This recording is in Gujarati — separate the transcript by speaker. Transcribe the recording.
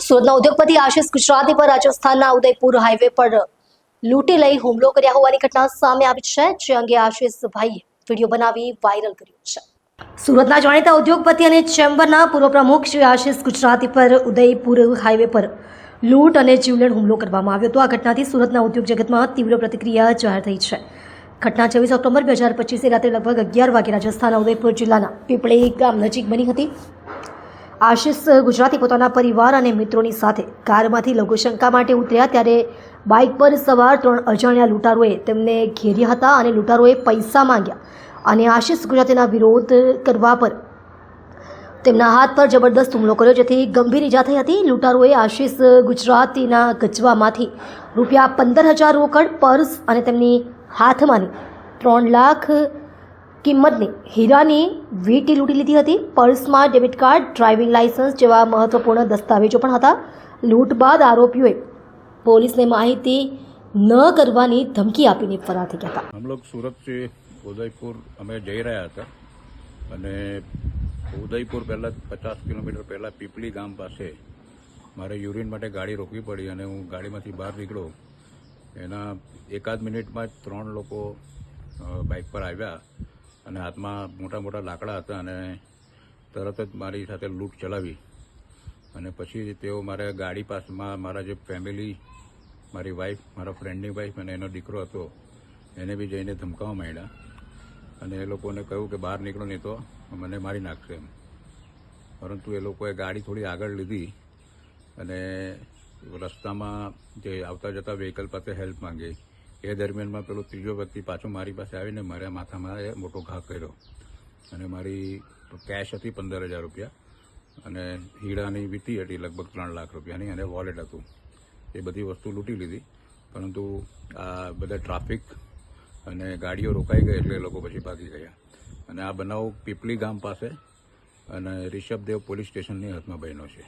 Speaker 1: સુરતના ઉદ્યોગપતિ આશિષ ગુજરાતી પર રાજસ્થાનના ઉદયપુર હાઈવે પર લૂંટી લઈ હુમલો કર્યા હોવાની ઘટના સામે આવી છે, જે અંગે આશિષભાઈએ વીડિયો બનાવી વાયરલ કર્યો છે. સુરતના જાણીતા ઉદ્યોગપતિ અને ચેમ્બરના પૂર્વ પ્રમુખ શ્રી આશિષ ગુજરાતી પર ઉદયપુર હાઈવે પર લૂંટ અને જીવલેણ હુમલો કરવામાં આવ્યો હતો. આ ઘટનાથી સુરતના ઉદ્યોગ જગતમાં તીવ્ર પ્રતિક્રિયા જાહેર થઈ છે. ઘટના છવ્વીસ ઓક્ટોબર બે હજાર પચીસે રાત્રે લગભગ અગિયાર વાગે રાજસ્થાનના ઉદયપુર જિલ્લાના પીપળી ગામ નજીક બની હતી. આશિષ ગુજરાતી પોતાના પરિવાર અને મિત્રોની સાથે કારમાંથી લઘુશંકા માટે ઉતર્યા ત્યારે બાઇક પર સવાર ત્રણ અજાણ્યા લૂંટારોએ તેમને ઘેર્યા હતા અને લૂંટારોએ પૈસા માંગ્યા અને આશિષ ગુજરાતીના વિરોધ કરવા પર તેમના હાથ પર જબરદસ્ત હુમલો કર્યો, જેથી ગંભીર ઈજા થઈ હતી. લૂંટારોએ આશિષ ગુજરાતીના ગજવામાંથી રૂપિયા પંદર હજાર રોકડ, પર્સ અને તેમની હાથમાંની ત્રણ લાખ કિંમતની હીરાની વીટી લૂંટી લીધી હતી. પર્સમાં ડેબિટ કાર્ડ, ડ્રાઇવિંગ લાઇસન્સ જેવા મહત્વપૂર્ણ દસ્તાવેજો પણ હતા. લૂંટ બાદ આરોપીઓએ પોલીસને માહિતી ન કરવાની ધમકી આપીને ફરાર થઈ ગયા હતા.
Speaker 2: સુરત ઉદયપુર અમે જઈ રહ્યા હતા અને ઉદયપુર પહેલાં પચાસ કિલોમીટર પહેલાં પીપળી ગામ પાસે મારે યુરિન માટે ગાડી રોકવી પડી અને હું ગાડીમાંથી બહાર નીકળ્યો. એના એકાદ મિનિટમાં જ ત્રણ લોકો બાઇક પર આવ્યા. અને હાથમાં મોટા મોટા લાકડા હતા અને તરત જ મારી સાથે લૂંટ ચલાવી. અને પછી તેઓ મારે ગાડી પાસમાં મારા જે ફેમિલી મારી વાઈફ મારા ફ્રેન્ડની વાઈફ અને એનો દીકરો હતો, એને બી જઈને ધમકાવવા માંડ્યા. અને એ લોકોને કહ્યું કે બહાર નીકળો નહીં તો મને મારી નાખશે એમ. પરંતુ એ લોકોએ ગાડી થોડી આગળ લીધી અને રસ્તામાં જે આવતા જતા વ્હીકલ પાસે હેલ્પ માંગી. એ દરમિયાનમાં પેલો ત્રીજો વ્યક્તિ પાછો મારી પાસે આવીને મારા માથામાં મોટો ઘા કર્યો. અને મારી કેશ હતી પંદર હજાર રૂપિયા અને હીરાની વીતી હતી લગભગ ત્રણ લાખ રૂપિયાની અને વોલેટ હતું. એ બધી વસ્તુ લૂંટી લીધી. પરંતુ આ બધા ટ્રાફિક અને ગાડીઓ રોકાઈ ગઈ એટલે એ લોકો પછી ભાગી ગયા. અને આ બનાવ પીપલી ગામ પાસે અને રિષભદેવ પોલીસ સ્ટેશનની હાથમાં બન્યો છે.